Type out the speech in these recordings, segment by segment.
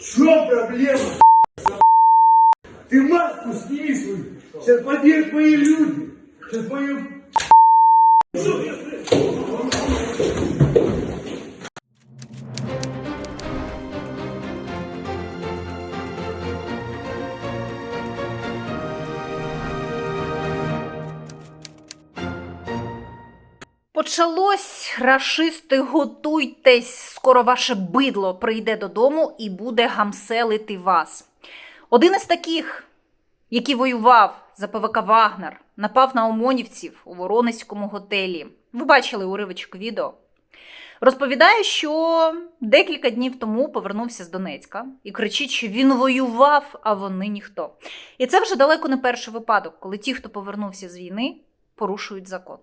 Что проблема? Ты маску сними свою. Сейчас подъедут мои люди. Сейчас мои... Почалось, рашисти, готуйтесь, скоро ваше бидло прийде додому і буде гамселити вас. Один із таких, який воював за ПВК Вагнер, напав на ОМОНівців у Воронезькому готелі. Ви бачили уривочок відео. Розповідає, що декілька днів тому повернувся з Донецька і кричить, що він воював, а вони ніхто. І це вже далеко не перший випадок, коли ті, хто повернувся з війни, порушують закон.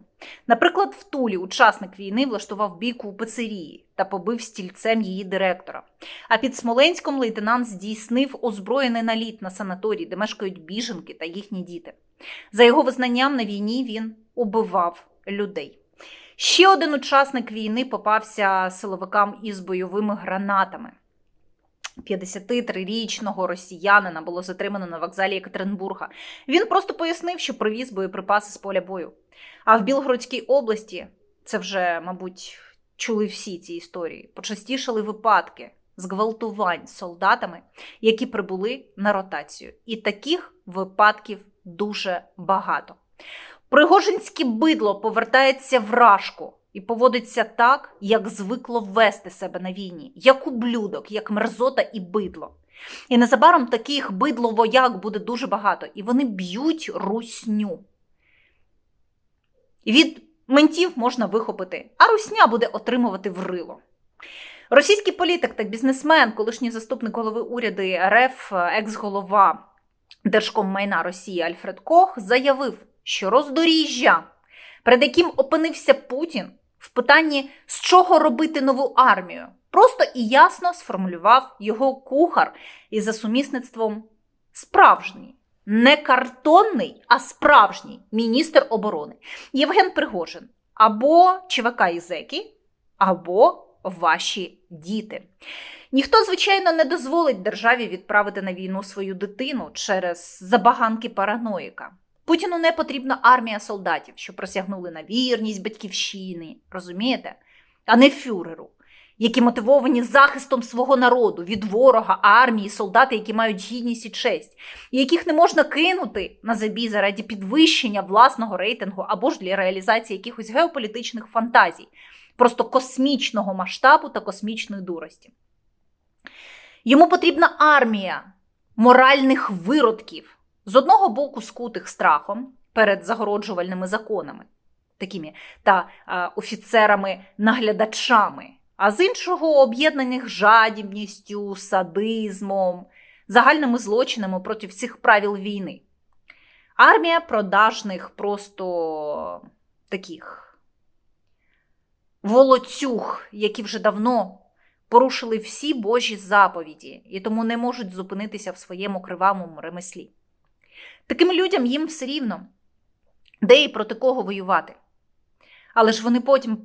Наприклад, в Тулі учасник війни влаштував бійку у пицерії та побив стільцем її директора. А під Смоленськом лейтенант здійснив озброєний наліт на санаторій, де мешкають біженки та їхні діти. За його визнанням на війні він убивав людей. Ще один учасник війни попався силовикам із бойовими гранатами. 53-річного росіянина було затримано на вокзалі Екатеринбурга. Він просто пояснив, що привіз боєприпаси з поля бою. А в Білгородській області це вже, мабуть, чули всі ці історії. Почастішали випадки зґвалтувань солдатами, які прибули на ротацію. І таких випадків дуже багато. Пригожинське бидло повертається в рашку і поводиться так, як звикло вести себе на війні, як ублюдок, як мерзота і бидло. І незабаром таких бидло-вояк буде дуже багато, і вони б'ють русню. Від ментів можна вихопити, а русня буде отримувати врило. Російський політик та бізнесмен, колишній заступник голови уряду РФ, екс-голова Держкоммайна Росії Альфред Кох заявив, що роздоріжжя, перед яким опинився Путін в питанні, з чого робити нову армію, просто і ясно сформулював його кухар і за сумісництвом справжній, не картонний, а справжній міністр оборони Євген Пригожин або ЧВК і зеки, або ваші діти. Ніхто, звичайно, не дозволить державі відправити на війну свою дитину через забаганки параноїка. Путіну не потрібна армія солдатів, що просягнули на вірність батьківщини, розумієте? А не фюреру, які мотивовані захистом свого народу від ворога, армії, солдати, які мають гідність і честь, і яких не можна кинути на забій заради підвищення власного рейтингу або ж для реалізації якихось геополітичних фантазій, просто космічного масштабу та космічної дурості. Йому потрібна армія моральних виродків, з одного боку скутих страхом перед загороджувальними законами, такими та офіцерами-наглядачами, а з іншого об'єднаних жадібністю, садизмом, загальними злочинами проти всіх правил війни. Армія продажних просто таких волоцюг, які вже давно порушили всі Божі заповіді і тому не можуть зупинитися в своєму кривавому ремеслі. Таким людям їм все рівно, де і проти кого воювати. Але ж вони потім,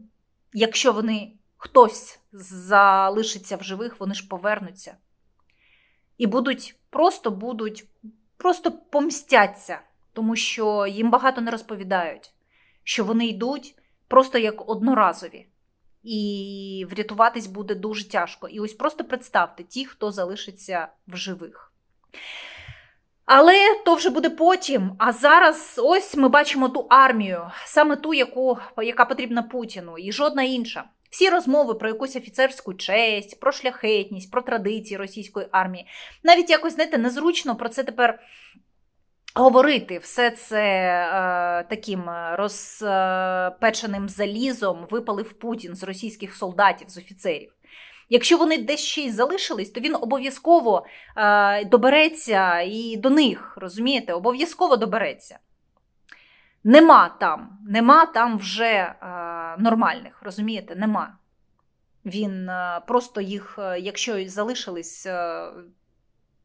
якщо вони хтось залишиться в живих, вони ж повернуться і будуть просто будуть, просто помстяться, тому що їм багато не розповідають, що вони йдуть просто як одноразові. І врятуватись буде дуже тяжко. І ось просто представте ті, хто залишиться в живих. Але то вже буде потім. А зараз ось ми бачимо ту армію, саме ту, яку, яка потрібна Путіну, і жодна інша. Всі розмови про якусь офіцерську честь, про шляхетність, про традиції російської армії. Навіть якось, знаєте, незручно про це тепер говорити. Все це е, таким розпеченим залізом випалив Путін з російських солдатів, з офіцерів. Якщо вони десь ще й залишились, то він обов'язково е, добереться і до них, розумієте? Обов'язково добереться. Нема там, нема там вже е, нормальних, розумієте? Нема. Він е, просто їх, е, якщо й залишились, е,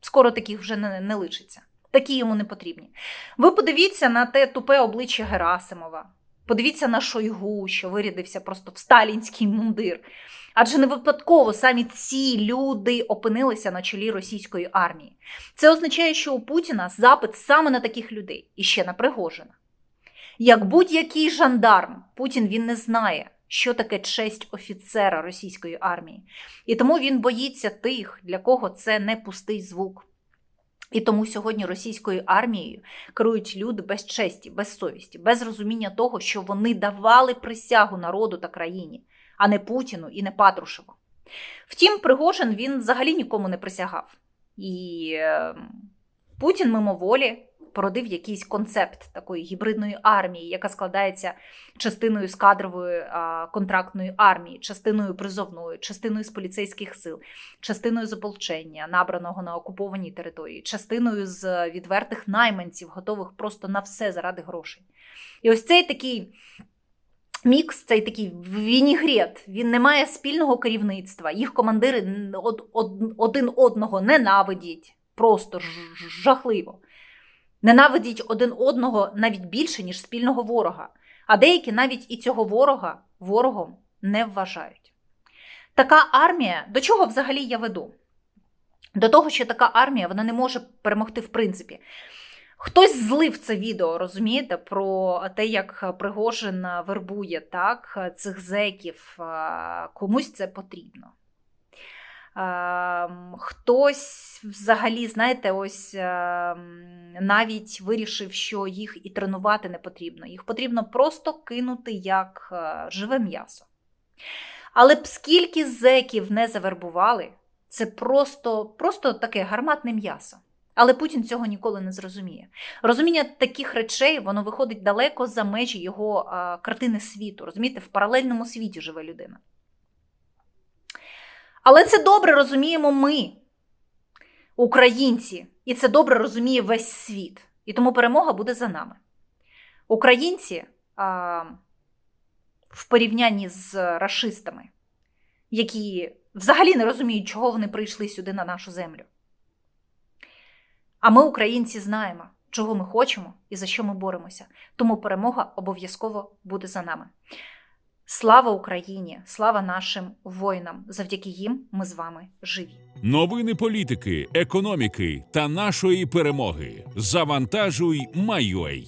скоро таких вже не, не лишиться. Такі йому не потрібні. Ви подивіться на те тупе обличчя Герасимова. Подивіться на Шойгу, що вирядився просто в сталінський мундир. Адже не випадково самі ці люди опинилися на чолі російської армії. Це означає, що у Путіна запит саме на таких людей і ще на Пригожина. Як будь-який жандарм, Путін він не знає, що таке честь офіцера російської армії. І тому він боїться тих, для кого це не пустий звук. І тому сьогодні російською армією керують люди без честі, без совісті, без розуміння того, що вони давали присягу народу та країні, а не Путіну і не Патрушеву. Втім, Пригожин він взагалі нікому не присягав. І е, Путін мимоволі породив якийсь концепт такої гібридної армії, яка складається частиною з кадрової контрактної армії, частиною призовної, частиною з поліцейських сил, частиною з ополчення, набраного на окупованій території, частиною з відвертих найманців, готових просто на все заради грошей. І ось цей такий. Мікс, цей такий вінігрет, він не має спільного керівництва. Їх командири од- од- один одного ненавидять. Просто жахливо. Ненавидять один одного навіть більше, ніж спільного ворога. А деякі навіть і цього ворога ворогом не вважають. Така армія, до чого взагалі я веду? До того, що така армія вона не може перемогти в принципі. Хтось злив це відео, розумієте, про те, як Пригожин вербує так, цих зеків. Комусь це потрібно. Хтось взагалі, знаєте, ось ем, навіть вирішив, що їх і тренувати не потрібно. Їх потрібно просто кинути як е, живе м'ясо. Але б скільки зеків не завербували, це просто, просто таке гарматне м'ясо. Але Путін цього ніколи не зрозуміє. Розуміння таких речей воно виходить далеко за межі його а, картини світу. Розумієте, в паралельному світі живе людина. Але це добре розуміємо ми, українці, і це добре розуміє весь світ. І тому перемога буде за нами. Українці а, в порівнянні з рашистами, які взагалі не розуміють, чого вони прийшли сюди на нашу землю. А ми, українці, знаємо, чого ми хочемо і за що ми боремося. Тому перемога обов'язково буде за нами. Слава Україні! Слава нашим воїнам! Завдяки їм ми з вами живі. Новини політики, економіки та нашої перемоги. Завантажуй, Майой.